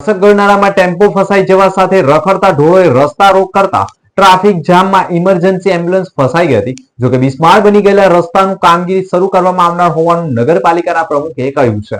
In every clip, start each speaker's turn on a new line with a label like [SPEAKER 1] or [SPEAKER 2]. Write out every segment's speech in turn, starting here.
[SPEAKER 1] ગરનાળામાં tempo ફસાઈ જવા સાથે રખડતા ઢોરોએ રસ્તા રોક કરતા ટ્રાફિક જામમાં ઇમરજન્સી એમ્બ્યુલન્સ ફસાઈ ગઈ હતી. જોકે બિસ્માર બની ગયેલા રસ્તાનું કામગીરી શરૂ કરવામાં આવનાર હોવાનું નગરપાલિકાના પ્રમુખે કહ્યું છે.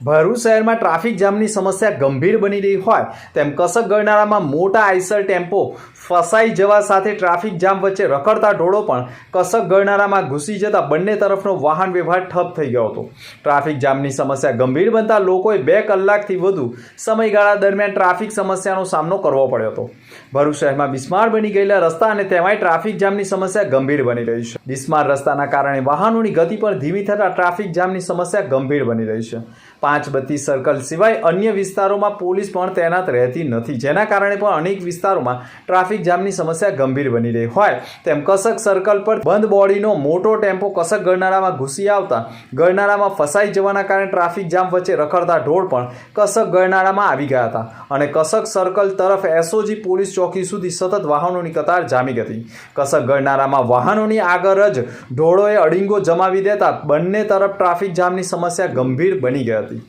[SPEAKER 2] ભરૂચ શહેરમાં ટ્રાફિક જામની સમસ્યા ગંભીર બની રહી હોય તેમ કસક ગરનાળામાં મોટા આઈસર ટેમ્પો ફસાઈ જવા સાથે ટ્રાફિક જામ વચ્ચે રખડતા ઢોળો પણ કસક ગળનારામાં ઘૂસી જતા બંને તરફનો વાહન વ્યવહાર ઠપ થઈ ગયો હતો. ટ્રાફિક જામની સમસ્યા ગંભીર બનતા લોકોએ બે કલાકથી વધુ સમયગાળા દરમિયાન ટ્રાફિક સમસ્યાનો સામનો કરવો પડ્યો હતો. ભરૂચ શહેરમાં બિસ્માર બની ગયેલા રસ્તા અને તેમાંય ટ્રાફિક જામની સમસ્યા ગંભીર બની રહી છે. બિસ્માર રસ્તાના કારણે વાહનોની ગતિ પણ ધીમી થતાં ટ્રાફિક જામની સમસ્યા ગંભીર બની રહી છે. પાંચ બત્તીસ સર્કલ સિવાય અન્ય વિસ્તારોમાં પોલીસ પણ તૈનાત રહેતી નથી. જેના કારણે પણ અનેક વિસ્તારોમાં ટ્રાફિક જામની સમસ્યા ગંભીર બની રહી હોય તેમ કસક સર્કલ પર બંધ બોડીનો મોટો ટેમ્પો કસક ગરનાળામાં ઘૂસી આવતા ગરનાળામાં ફસાઈ જવાના કારણે ટ્રાફિક જામ વચ્ચે રખડતા ઢોળ પણ કસક ગરનાળામાં આવી ગયા હતા અને કસક સર્કલ તરફ એસઓજી પોલીસ ચોકી સુધી સતત વાહનોની કતાર જામી હતી. કસક ગરનાળામાં વાહનોની આગળ જ ઢોળોએ અડીંગો જમાવી દેતા બંને તરફ ટ્રાફિક જામની સમસ્યા ગંભીર બની ગઈ હતી.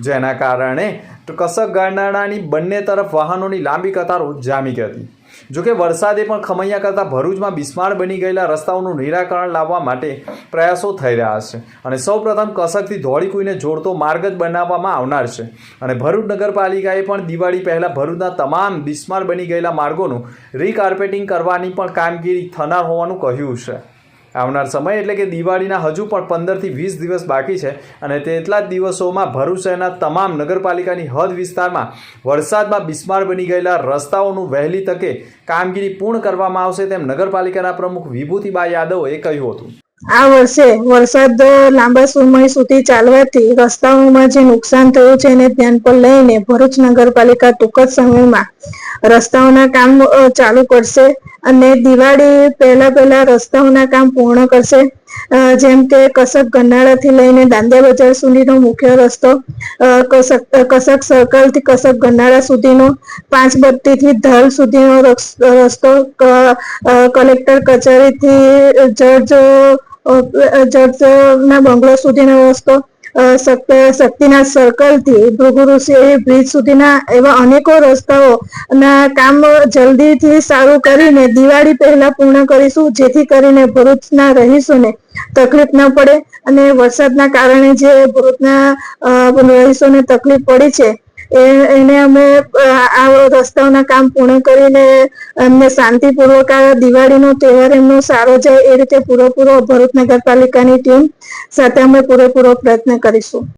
[SPEAKER 2] જેના કારણે કસક ગરનાળાની બંને તરફ વાહનોની લાંબી કતારો જામી ગઈ હતી. જોકે વરસાદે પણ ખમૈયા કરતાં ભરૂચમાં બિસ્માર બની ગયેલા રસ્તાઓનું નિરાકરણ લાવવા માટે પ્રયાસો થઈ રહ્યા છે. અને સૌપ્રથમ કસકથી ધોળીકુઈને જોડતો માર્ગ જ બનાવવામાં આવનાર છે. અને ભરૂચ નગરપાલિકાએ પણ દિવાળી પહેલાં ભરૂચના તમામ બિસ્માર બની ગયેલા માર્ગોનું રીકાર્પેટિંગ કરવાની પણ કામગીરી થનાર હોવાનું કહ્યું છે. આવનાર સમય, એટલે કે દિવાળીના હજુ પણ પંદરથી વીસ દિવસ બાકી છે અને તેટલા જ દિવસોમાં ભરૂચ શહેરના તમામ નગરપાલિકાની હદ વિસ્તારમાં વરસાદમાં બિસ્માર બની ગયેલા રસ્તાઓનું વહેલી તકે કામગીરી પૂર્ણ કરવામાં આવશે તેમ નગરપાલિકાના પ્રમુખ વિભૂતિબા યાદવે કહ્યું હતું.
[SPEAKER 3] આ વર્ષે વરસાદ લાંબા સમય સુધી ચાલવાથી રસ્તાઓમાં જે નુકસાન થયું છે એને ધ્યાન પર લઈને ભરૂચ નગરપાલિકા ટૂંક જ સમયમાં રસ્તાઓના કામ ચાલુ કરશે. અને દિવાળી પહેલા પહેલા રસ્તાઓના કામ પૂર્ણ કરશે. જેમ કે કસક ગરનાળાથી લઈને દાંડિયા બજાર સુધીનો મુખ્ય રસ્તો કસક કસક સર્કલથી કસક ગરનાળા સુધીનો પાંચ બત્તીથી ધલ સુધીનો રસ- રસ્તો કલેક્ટર કચેરીથી જજ અ, જજના બંગલો સુધીનો રસ્તો શક્તિનાથ સર્કલથી ભૃગુ ઋષિ બ્રિજ સુધીના એવા અનેકો રસ્તાઓ ના કામ જલ્દીથી સારું કરીને દિવાળી પહેલા પૂર્ણ કરીશું, જેથી કરીને ભરૂચના રહીશોને તકલીફ ન પડે અને વરસાદના કારણે જે ભરૂચના રહીશોને તકલીફ પડી છે એને અમે આ રસ્તાઓના કામ પૂર્ણ કરીને અમને શાંતિપૂર્વક આ દિવાળીનો તહેવાર એમનો સારો જાય એ રીતે પૂરેપૂરો ભરૂચ નગરપાલિકાની ટીમ સાથે અમે પૂરેપૂરો પ્રયત્ન કરીશું.